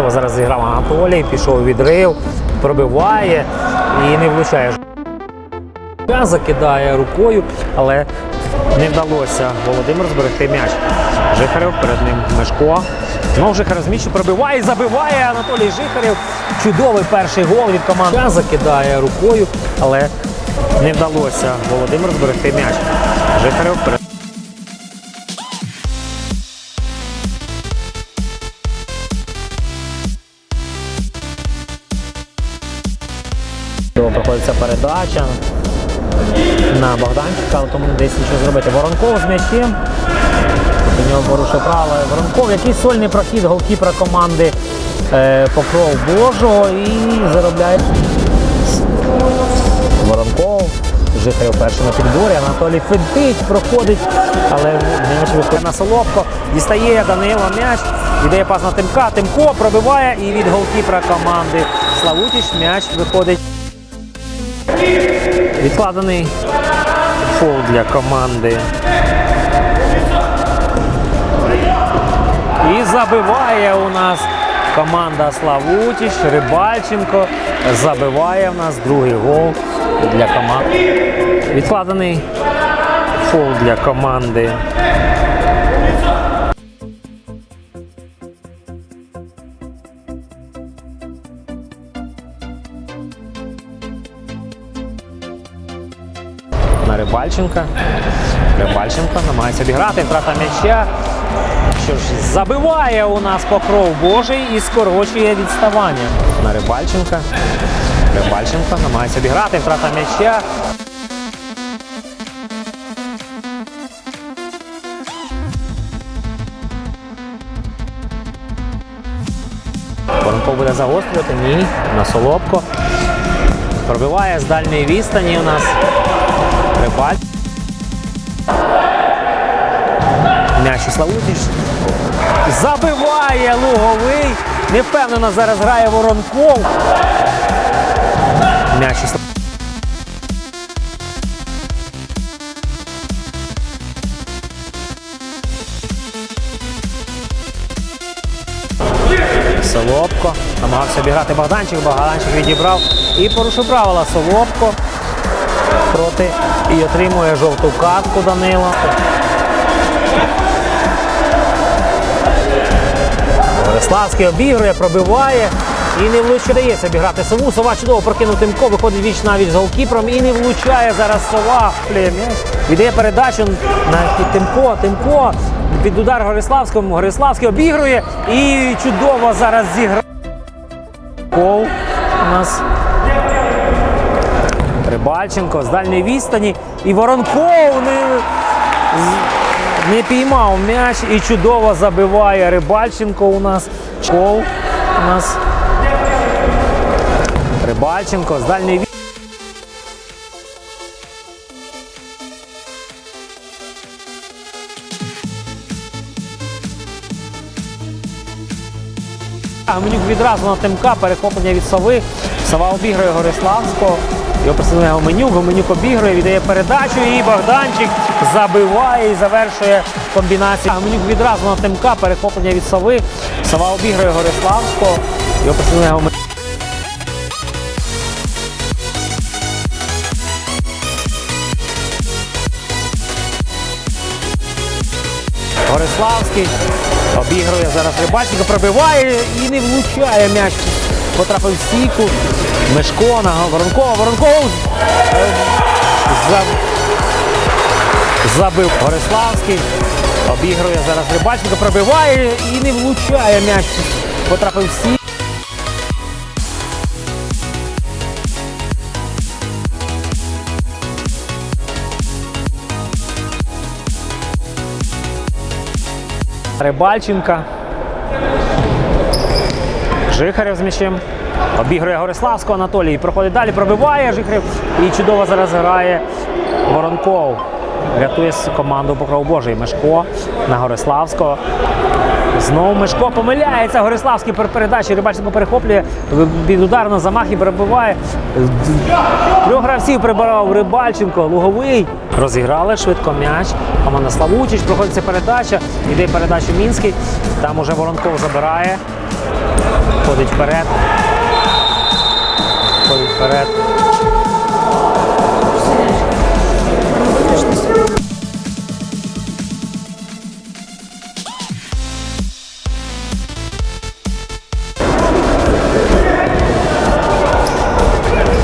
Чудово зараз зіграв Анатолій, пішов у відрив, пробиває і не влучає. Закидає рукою, але не вдалося Володимир зберегти м'яч. Жихарев перед ним Мешко. Знову Жихарев з м'ячу пробиває і забиває Анатолій Жихарев. Чудовий перший гол від команди. Закидає рукою, але не вдалося Володимир зберегти м'яч. Жихарев перед проходиться передача на Богданчика, але тому десь нічого зробити. Воронков з м'ячем. До нього порушив правила. Воронков, який сольний прохід голкіпера команди е, Покров Божого і заробляє Воронков. Жихарів перший на підборі. Анатолій Федить проходить, але м'яч виходить на Соловко. Дістає Данила м'яч, віддає пас на Тимка. Тимко пробиває і від голкіпера команди Славутіч м'яч виходить. Відкладений фол для команди. І забиває у нас команда Славутіч. Рибальченко забиває в нас другий гол для команди. Відкладений фол для команди. Рибальченка. Рибальченко намагається обіграти, втрата м'яча. Що ж, забиває у нас покров Божий і скорочує відставання на Рибальченка. Рибальченко намагається обіграти, втрата м'яча. Воронков буде загострювати. Ні. На Солобко. Пробиває з дальньої відстані у нас. Рибаль. М'яч у Славутіч. Забиває луговий. Невпевнено зараз грає Воронков. М'яч Солобко. Намагався обіграти Богданчик. Богданчик відібрав і порушив правила. Солобко проти і отримує жовту картку Данило. Бориславський обігрує, пробиває і не влучає. Обіграти сову. Сова чудово прокинув Тимко, виходить віч навіть з голкіпером і не влучає зараз сова. Плює. Віддає передачу на Тимко. Тимко під удар Гориславському. Гориславський обігрує і чудово зараз зіграє. Гол у нас Рибальченко з дальньої відстані. І Воронков не, не піймав м'яч і чудово забиває Рибальченко у нас. Кол у нас. Рибальченко з дальньої відстані. Гменюк відразу на Тимка, перехоплення від сови. Сова обіграє Гориславського. Його представляє Гоменюк, Гоменюк обігрує, віддає передачу і Богданчик забиває і завершує комбінацію. Гоменюк відразу на Тимка, перехоплення від сови. Сова обіграє Гориславського. Його представляє Гоменюк. Гориславський обігрує зараз Рибальченко, пробиває і не влучає м'яч. Потрапив в стійку. Мешко на Воронкова. Воронков за- забив Гориславський. Обігрує зараз Рибальченко, пробиває і не влучає м'яч. Потрапив в стійку. Рибальченка. Жихарев з м'ячем. Обігрує Гориславського Анатолій. Проходить далі, пробиває Жихарев. І чудово зараз грає Воронков. Рятує команду Покров Божий. Мешко на Гориславського. Знову Мешко помиляється. Гориславський при передачі. Рибальченко перехоплює під удар на замах і перебиває. Трьох гравців прибирав Рибальченко, Луговий. Розіграли швидко м'яч. Команда Славутіч. Проходиться передача. Іде передачу Мінський. Там уже Воронков забирає. Ходить вперед. Ходить вперед.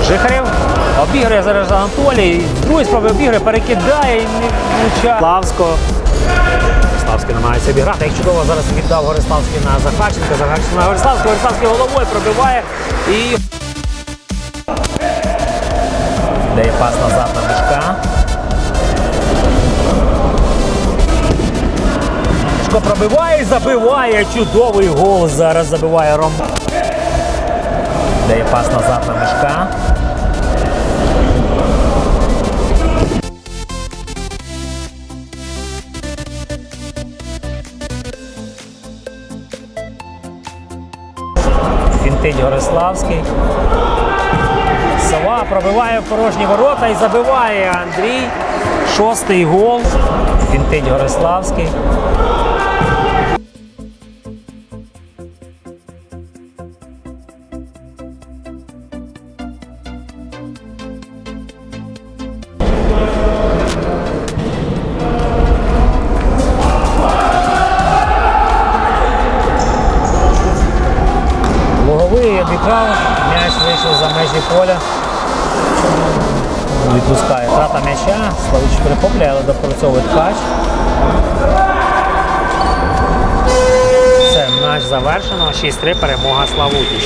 Жихарів обігрує зараз Анатолій. Другий спроби обігрує, перекидає і не влучає. Славсько. Славський намагається обіграти. Як чудово зараз віддав Гориславський на Захарченка. Захарченко на Гориславського. Гориславський головою пробиває і. Дає пас назад на мішка. Мішко пробиває і забиває. Чудовий гол зараз забиває Ром. Дає пас назад на мішка. Фінтить Гориславський. Сова пробиває порожні ворота і забиває Андрій. Шостий гол. Фінтить Гориславський. Відпускає трата м'яча, Славич перехоплює, але допрацьовує ткач. Все, матч завершено. 6-3 перемога Славутіч.